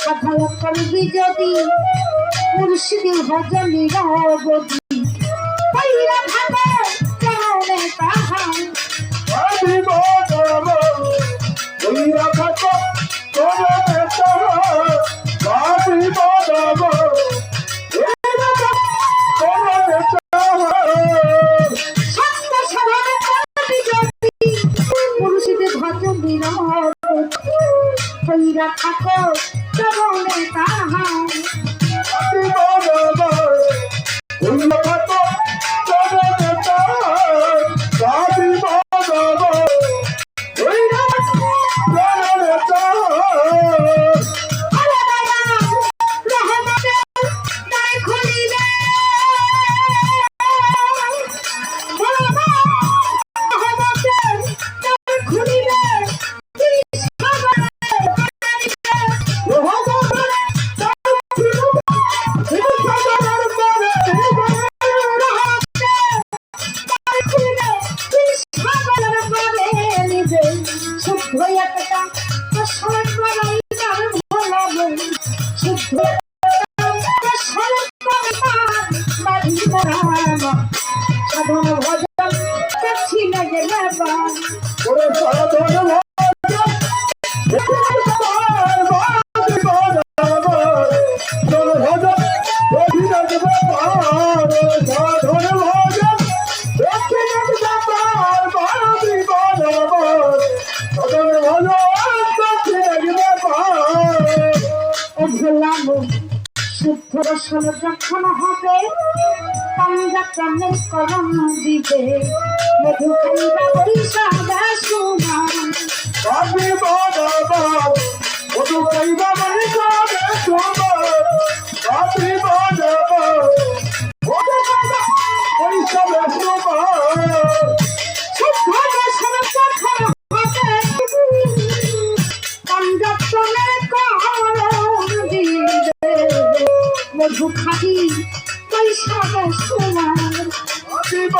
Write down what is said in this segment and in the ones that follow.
সাধন করবি যদি মুর্শিদি ভজনি রবি পইরা ভাবে চলে তাহা অভিমত পইরা ভাবে Thank you. Thank you. গোসল যখন হবে পাঞ্জা কামে করম দিবে। মধু খাইবা বৈশাখ মধু খাবি পয়সা সময়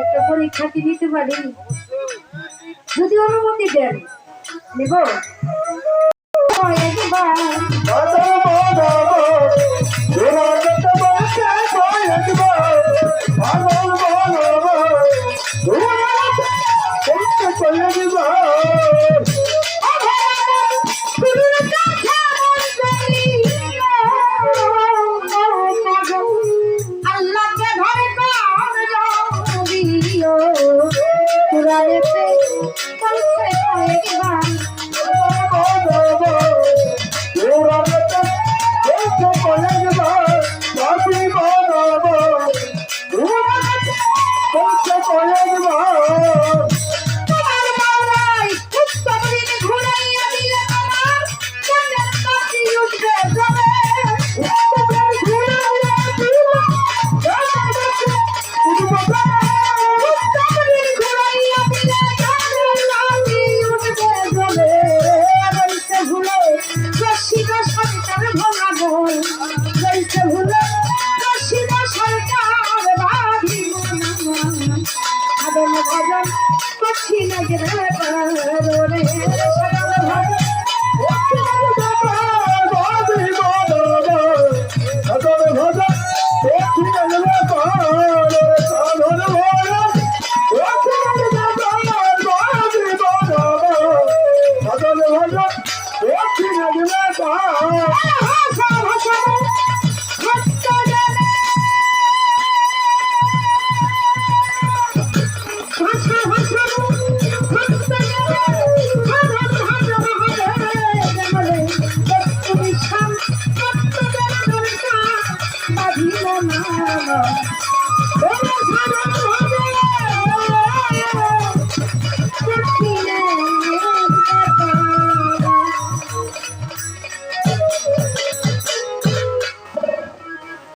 একটা পরীক্ষা কি নিতে পারি? যদি অনুমতি দেন নেব। একবার ভজন পক্ষী নজর পারে সকাল ভজন পক্ষী নজর পারে সকাল ভজন পক্ষী নজর পারে সাধন ভজন পক্ষী নজর পারে ভজন ভজন পক্ষী নজর পারে